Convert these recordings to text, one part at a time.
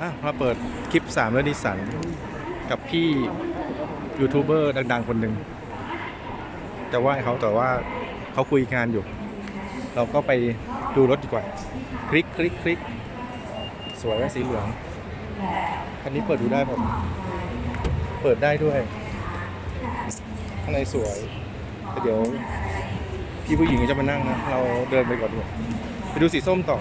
อะมาเปิดคลิป3แล้วดิสัน กับพี่ยูทูบเบอร์ดังๆ คนหนึ่งจะว่าให้เขาแต่ว่าเขาคุยงานอยู่ เราก็ไปดูรถดีกว่า คลิกคลิกคลิกสวยไหมสีเหลืองคันนี้เปิดดูได้ผมเปิดได้ด้วยข้างในสวยแต่เดี๋ยวพี่ผู้หญิงจะมานั่งนะ เราเดินไปก่อนดีกว่าไปดูสีส้มต่อ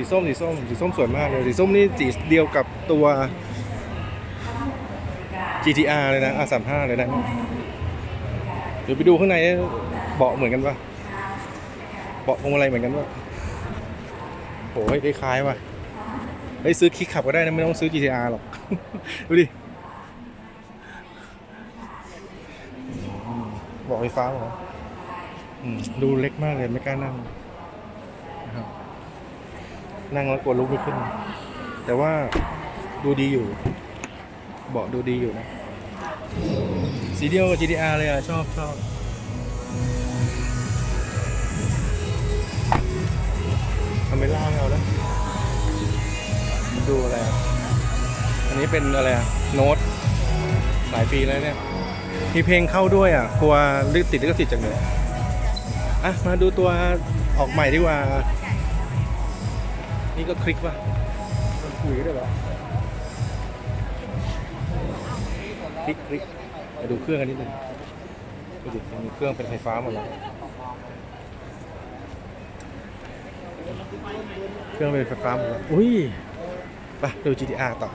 สีส้มสีส้มสีส้มสวยมากเลยสีส้มนี่สีเดียวกับตัว GTR เลยนะ R35 เลยนะเดี๋ยวไปดูข้างในเบาะเหมือนกันปะเบาะพวงมาลัยเหมือนกันปะโอ้ยคล้ายๆว่ะเฮ้ยซื้อคิกขับก็ได้นะไม่ต้องซื้อ GTR หรอก ดูดิเบาะไฟฟ้าเหรอดูเล็กมากเลยไม่กล้านั่งนะครับ นั่งแล้วกลัวลุกไม่ขึ้น แต่ว่าดูดีอยู่ เบาะดูดีอยู่นะ สีเดียวกับ GTR เลยอะ ชอบชอบคาเมล่าไม่เอาแล้วดูอะไร อันนี้เป็นอะไรอะโน้ตหลายปีแล้วเนี่ย มีเพลงเข้าด้วยอะ กลัวลิขติดลิขสิทธิ์จังเลยอะ มาดูตัวออกใหม่ดีกว่า นี่ก็คลิกป่ะมันคุยได้เหรอคลิกคลิกมาดูเครื่องกันนิดนึงดูดิมันมีเครื่องเป็นไฟฟ้าหมดเลยเครื่องเป็นไฟฟ้าหมดเลยอุ้ยไปดู GTR ต่อ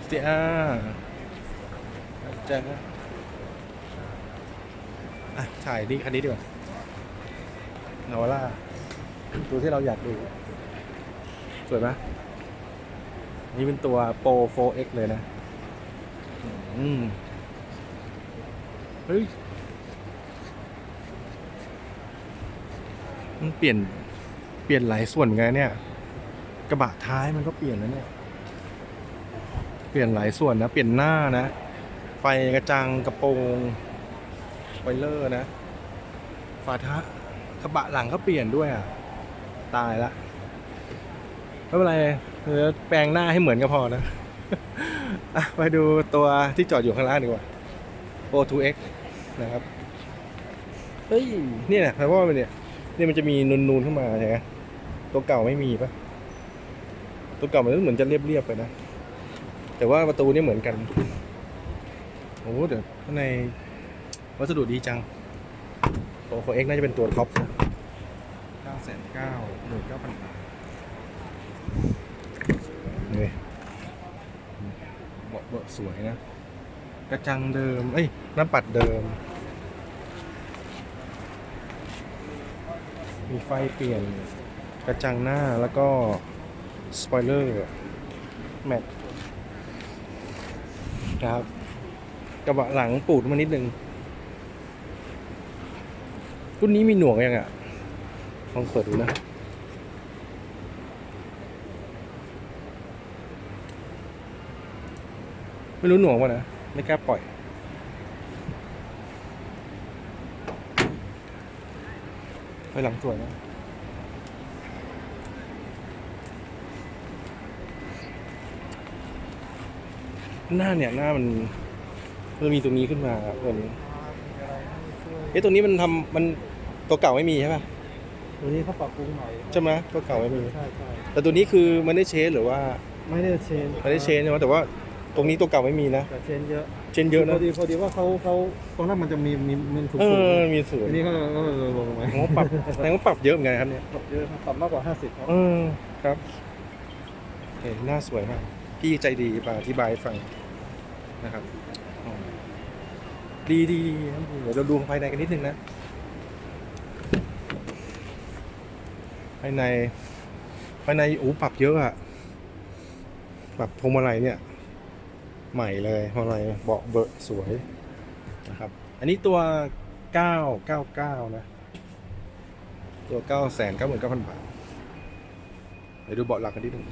GTR จะอะถ่ายนี่คันนี้ดีกว่านาวาร่า ตัวที่เราอยากดู สวยไหมนี่เป็นตัว Pro 4X เลยนะอืมเฮ้ย มันเปลี่ยน เปลี่ยนหลายส่วนเหมือนกันเนี่ย กระบะท้ายมันก็เปลี่ยนแล้วเนี่ย เปลี่ยนหลายส่วนนะ เปลี่ยนหน้านะ ไฟกระจังกระโปรงสปอยเลอร์นะ ฝาท้ายกระบะหลังก็เปลี่ยนด้วยอะ ตายละไม่เป็นไรเดี๋ยวแปลงหน้าให้เหมือนก็พอนะอะไปดูตัวที่จอดอยู่ข้างล่างดีกว่า O2X นะครับเฮ้ยเนี่ยนะแปลว่ามันเนี่ยนี่มันจะมีนูนๆขึ้นมาใช่ไหมตัวเก่าไม่มีปะตัวเก่ามันเหมือนจะเรียบๆไปนะแต่ว่าประตูนี่เหมือนกันโอ้โหเดี๋ยวข้างในวัสดุดีจัง O4X น่าจะเป็นตัวท็อปนะ 9 9 9 9 9 0 0บาทนี่เบาะเบาะสวยนะ กระจังเดิม เอ้ยน้ำปัดเดิม มีไฟเปลี่ยน กระจังหน้าแล้วก็ สปอยเลอร์ แมทครับกระบะหลังปูดมานิดนึงรุ่นนี้มีหน่วงยังอะ ลองเปิดดูนะไม่รู้หน่วงวะนะ ไม่กล้าปล่อย ไปหลังสวยนะหน้าเนี่ยหน้ามันมันมีตรงนี้ขึ้นมาเหมือนเอ๊ะตัวนี้มันทำมันตัวเก่าไม่มีใช่ป่ะ ตัวนี้เขาปรับปรุงใหม่ใช่ไหมตัวเก่าไม่มี ใช่ใช่แต่ตัวนี้คือมันได้เชนหรือว่าไม่ได้เชนมันได้เชนใช่ไหมแต่ว่าตรงนี้ตัวเก่าไม่มีนะแต่เชนเยอะเชนเยอะพนะอดีพอดีว่าเขาเขาตรงนั้นมันจะมีมีมันสูงเอสูงอมีศูนทีย์นี้ก็ก็เลยลงมาโอ้ปรับแต่ว่าปรับเยอะเหมือนกันครับเนี่ยปรับเยอะครับปรับมากกว่า50ครับเออครับเห็นหน้าสวยมากพี่ใจดีมาอธิบายให้ฟังนะครับอ๋อดีดีดีครับเดี๋ยวเราดูภายในกันนิดนึงนะ ภายในภายในโอ้ปรับเยอะอะปรับพวงมาลัยเนี่ย ใหม่เลยพวงมาลัยเบาะเบอะสวยนะครับ อันนี้ตัว 999 นะ ตัว 9 9 9 0 0 0 บาทเดี๋ยวดูเบาะหลังกันนิดนึง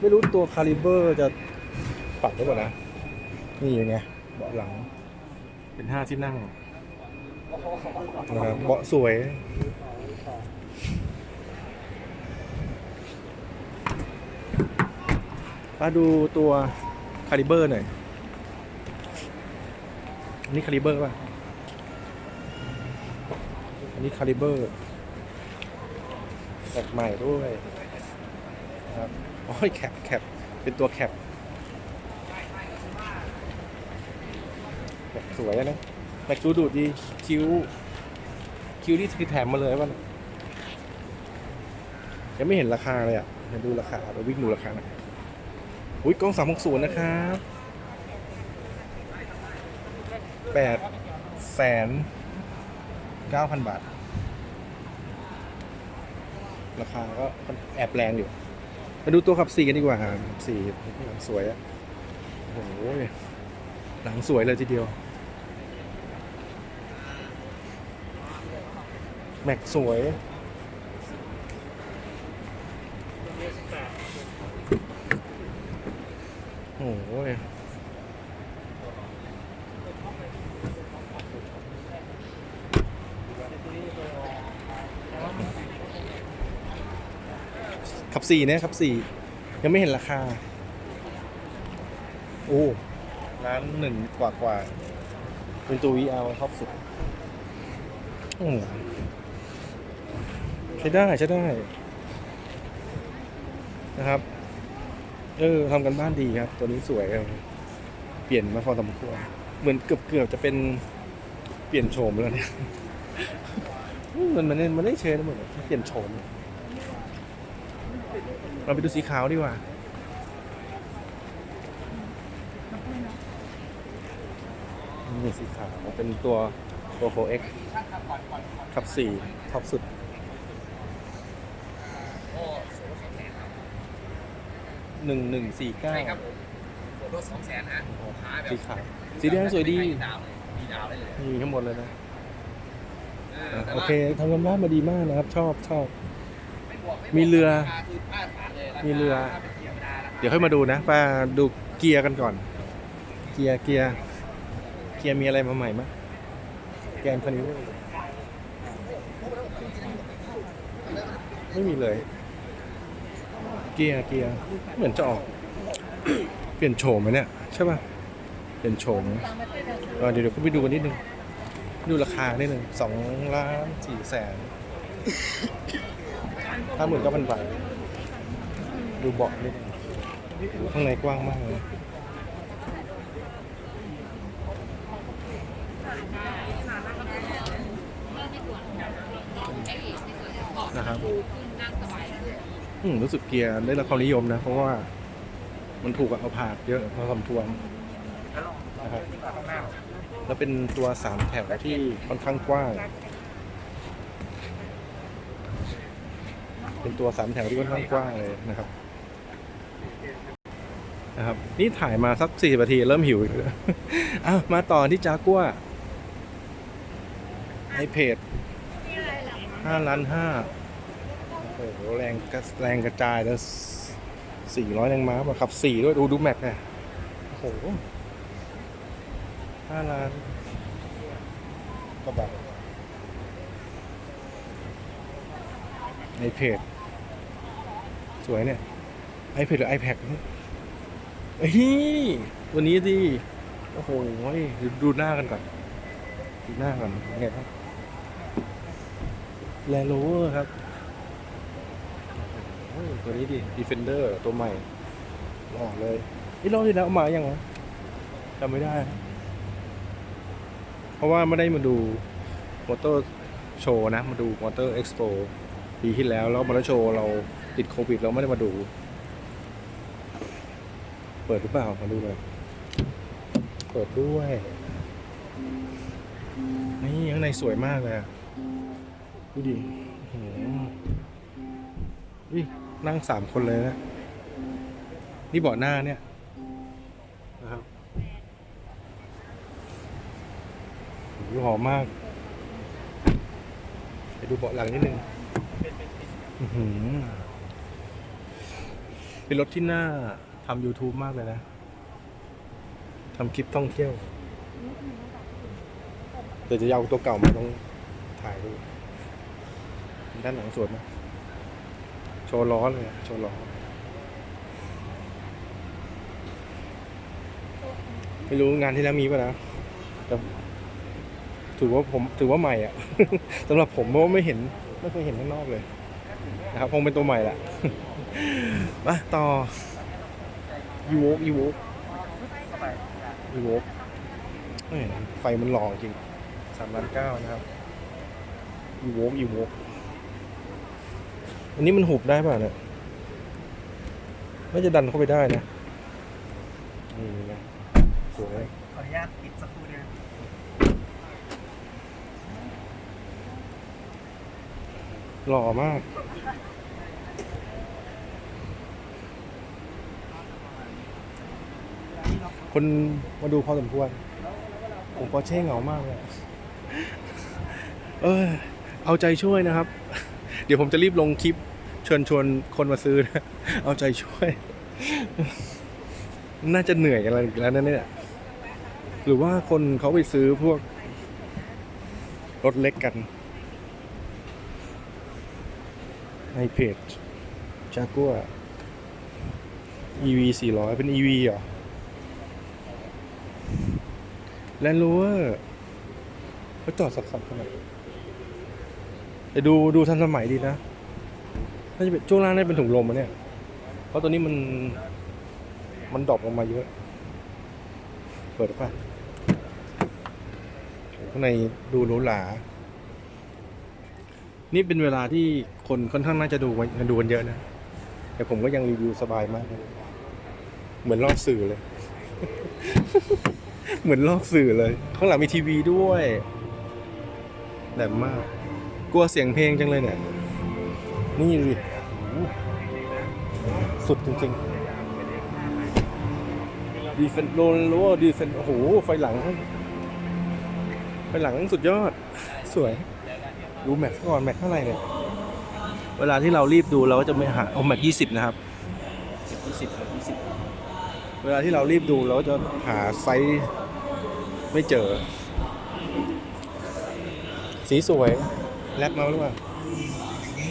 ไม่รู้ตัวคาลิเบอร์จะปรับได้ป่ะนะ นี่ยังไงเบาะหลัง เป็นห้าที่นั่ง นะครับเบาะสวย มาดูตัวคาลิเบอร์หน่อยอันนี้คาลิเบอร์ป่ะ อันนี้คาลิเบอร์แบกใหม่ด้วยนะครับอ๋อแคปแคปเป็นตัวแคปแบกสวยนะ แบกดูดูดีคิ้ว คิ้วที่คือแถมมาเลยป่ะเนี่ยยังไม่เห็นราคาเลยอะเดี๋ยวดูราคาเราวิ่งดูราคาหน่อยอุ้ยกล้องสามหกศูนย์นะครับแปดแสนเก้าพันบาท ราคาก็แอบแรงอยู่ มาดูตัวขับสี่กันดีกว่าขับสี่หลังสวยอะโอ้โหหลังสวยเลยทีเดียว แม็กสวย โอ้โหขับสี่เนี่ยขับสี่ยังไม่เห็นราคา โอ้ร้านหนึ่งกว่ากว่าเป็นตัว VR ท็อปสุด โอ้ ช้ได้ใช้ได้นะครับ เออทำกันบ้านดีครับ ตัวนี้สวยเปลี่ยนมาพอสมควรเหมือนเกือบเกือบจะเป็นเปลี่ยนโฉมแล้วเนี่ยมันมันมันได้เชนเหมือนเปลี่ยนโฉมเราไปดูสีขาวดีกว่านี่สีขาวเป็นตัวตัว 4X ขับสี่ท็อปสุด หนึ่งหนึ่งสี่เก้าใช่ครับผมโฟโต้สองแสนฮะขาแบบสีขาวสีแดงสวยดีดาวเลยมีดาวได้เลยมีทั้งหมดเลยนะเออะแต่โอว่าเคทำกันบ้านมาดีมากนะครับ ชอบชอบไม่บวกไบวกมีเรือาคือมาตรฐานเลยาคามีเรือถ้าเป็นเกียร์ธรรมดาราคาเดี๋ยวค่อยมาดูนะมาดูเกียร์กันก่อน เกียร์เกียร์เกียร์มีอะไรมาใหม่มั้ยแกนคานิวไม่มีเลย เกียร์เกียร์เหมือนจะออก เปลี่ยนโฉมไหมเนี่ยใช่ป่ะ เปลี่ยนโฉมเออเดี๋ยวเดี๋ยวก็ไปดูกันนิดนึง ดูราคานิดนึงสองล้านสี่แสนห้าหมื่นเก้าพันบาทดูเบาะนิดนึงข้างในกว้างมากเลยนะครับ รู้สึกเกียร์ได้รับความนิยมนะ เพราะว่ามันถูกกับเอาผาดเยอะพอสมควรนะครับแล้วเป็นตัวสามแถวที่ค่อนข้างกว้าง เป็นตัวสามแถวที่ค่อนข้างกว้างเลยนะครับ นะครับ นี่ถ่ายมาสักสี่นาทีเริ่มหิวอีกแล้วอะมาต่อที่จากัวไอเพจห้าล้านห้าโอ้โหแรงกระแรงกระจายแล้วสี่ร้อยแรงม้ามาขับสี่ด้วย ดูดูแม็กเนี่ยโอ้โหห้าล้านกระบะไอเพจสวยเนี่ยไอเพจหรือ iPad เฮ้ยตัวนี้ดิโอ้โหดูดูหน้ากันก่อน ดูหน้าก่อนเป็นไงครับแลนด์โรเวอร์ครับ ตัวนี้ดิ Defender ตัวใหม่หล่อเลยไอ้รอบที่แล้วเอามายังวะจำไม่ได้ เพราะว่าไม่ได้มาดูมอเตอร์โชว์นะ มาดูมอเตอร์เอ็กซ์โปปีที่แล้ว แล้วมอเตอร์โชว์เราติดโควิด เราไม่ได้มาดู เปิดหรือเปล่า มาดูเลยเปิดด้วย นี่ข้างในสวยมากเลยดูดิโอ้โหอุ๊ย นั่งสามคนเลยนะ นี่เบาะหน้าเนี่ยนะครับโอ้โหหอมมาก ไปดูเบาะหลังนิดนึงอื้อหือเป็นรถที่น่าทำ YouTube มากเลยนะทำคลิปท่องเที่ยวแต่จะเอาตัวเก่ามาต้องถ่ายรูปด้านหลังสวยไหมโช ว์ล้อเลยอะโชว์ล้อไม่รู้งานที่แล้วมีป่ะนะแต่ถือว่าผมถือว่าใหม่อะ สำหรับผมเพราะว่าไม่เห็นไม่เคยเห็นข้างนอกเลยนะครับคงเป็นตัวใหม่แหละมาต่อยูโวกยูโวกยูโวกไฟมันหล่อจริงสามล้านเก้านะครับยูโวกยูโวก อันนี้มันหุบได้ป่ะเนี่ยน่าจะดันเข้าไปได้นะนี่นะสวยขออนุญาตปิดสักครู่เดียวหล่อมากคนมาดูพอสมควร ผมปอร์เช่เหงามากเลย เออ เอาใจช่วยนะครับ เดี๋ยวผมจะรีบลงคลิปเชิญชวนคนมาซื้อนะเอาใจช่วย น่าจะเหนื่อยกันแล้วนะเนี่ยหรือว่าคนเขาไปซื้อพวกรถเล็กกันในเพจจากัว EV 400 เป็น EV เหรอ แลนด์โรเวอร์เขาจอดสับๆขนาด แต่ดูดูทันสมัยดีนะน่าจะเป็นช่วงล่างน่าจะเป็นถุงลมอะเนี่ย เพราะตัวนี้มันมันดรอปลงมาเยอะ เปิดป่ะข้างในดูหรูหรา นี่เป็นเวลาที่คนค่อนข้างน่าจะดูกันดูกันเยอะนะ แต่ผมก็ยังรีวิวสบายมาก เหมือนลอกสื่อเลย เหมือนลอกสื่อเลย ข้างหลังมีทีวีด้วยแหลมมาก กลัวเสียงเพลงจังเลยเนี่ย นี่ดูดิสุดจริงๆ ดีเฟนโรลโลดีเฟนโอ้โห ไฟหลัง ไฟหลังสุดยอด สวย ดูแม็กซ์ก่อน แม็กซ์เท่าไหร่เนี่ย เวลาที่เรารีบดูเราก็จะไม่หาเอาแม็กยี่สิบนะครับยี่สิบยี่สิบเวลาที่เรารีบดูเราก็จะหาไซส์ไม่เจอ สีสวย แลบมาหรือเปล่า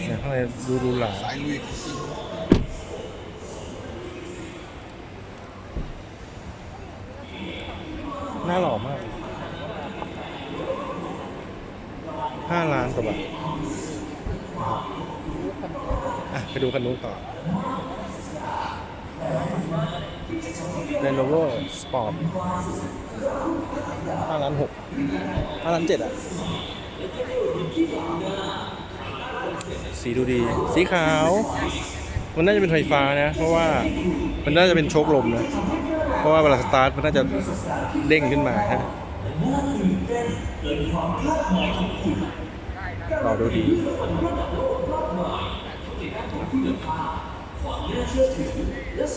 เนี่ยข้างในดูดูหลาหน้าหล่อมากห้าล้านกว่าบาทอะไปดูคันนู้นต่อ Lenovo Sport ห้าล้านหกห้าล้านเจ็ดอะ สีดูดี สีขาว มันน่าจะเป็นไฟฟ้านะ เพราะว่ามันน่าจะเป็นโชคลมนะ เพราะว่าเวลาสตาร์ทมันน่าจะเด้งขึ้นมาฮะรอดูดี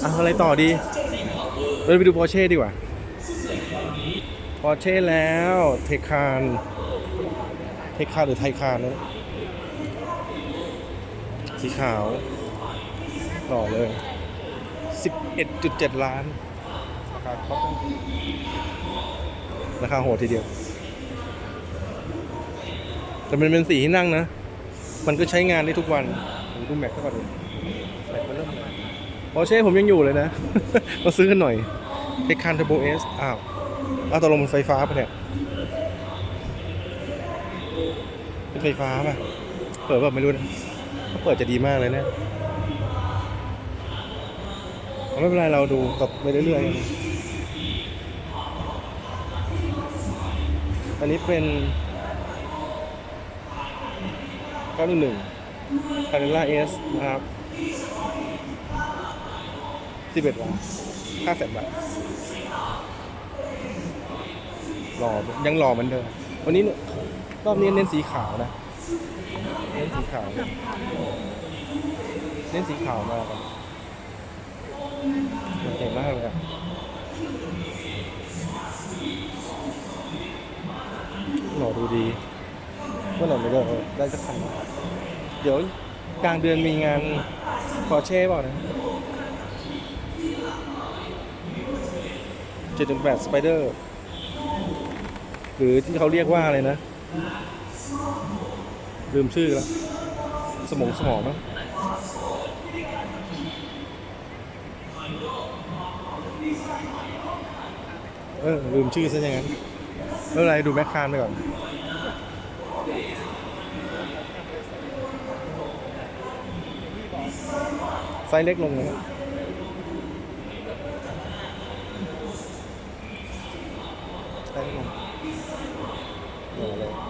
อะอะไรต่อดี เราไปดูปอเช่ดีกว่าปอเช่แล้ว เทคาน เทคาหรือไทคานะสีขาว ต่อเลย 11.7 ล้านราคาท็อปราคาโหดทีเดียว แต่มันเป็นสีที่นั่งนะ มันก็ใช้งานได้ทุกวันผมดูแม็กซ์ก่อนเลยแม็กซ์มันเริ่มปอเช่ผมยังอยู่เลยนะ มาซื้อกันหน่อยเทคานเทอร์โบเอสอ้าวเอาตกลงมันไฟฟ้าปะเนี่ย เป็น ไฟฟ้าป่ะ เปิดแบบไม่รู้นะถ้าเปิดจะดีมากเลยเนี่ยไม่เป็นไรเราดูกับไปเรื่อยๆ อันนี้เป็น911 c a r r e r a S นะครับ11ล้าน5แสนบาทหล่อยังหล่อเหมือนเดิม วันนี้เนี่ย รอบนี้เน้นสีขาวนะ เน้นสีขาว เน้นสีขาวมากครับเก่งมากเลยอะหล่อดูดีเมื่อไหร่ไม่ได้ได้สักคันเดี๋ยวกลางเดือนมีงานพอเช่เปล่านะเจ็ดถึงแปดสไปเดอร์หรือที่เขาเรียกว่าอะไรนะ ลืมชื่อแล้ว สมองสมองมั้งเออ ลืมชื่อซะอย่างนั้นไม่เป็นไรดูแมคคานไปก่อนไซส์เล็กลงเลยไซส์เล็กลง เอาเลย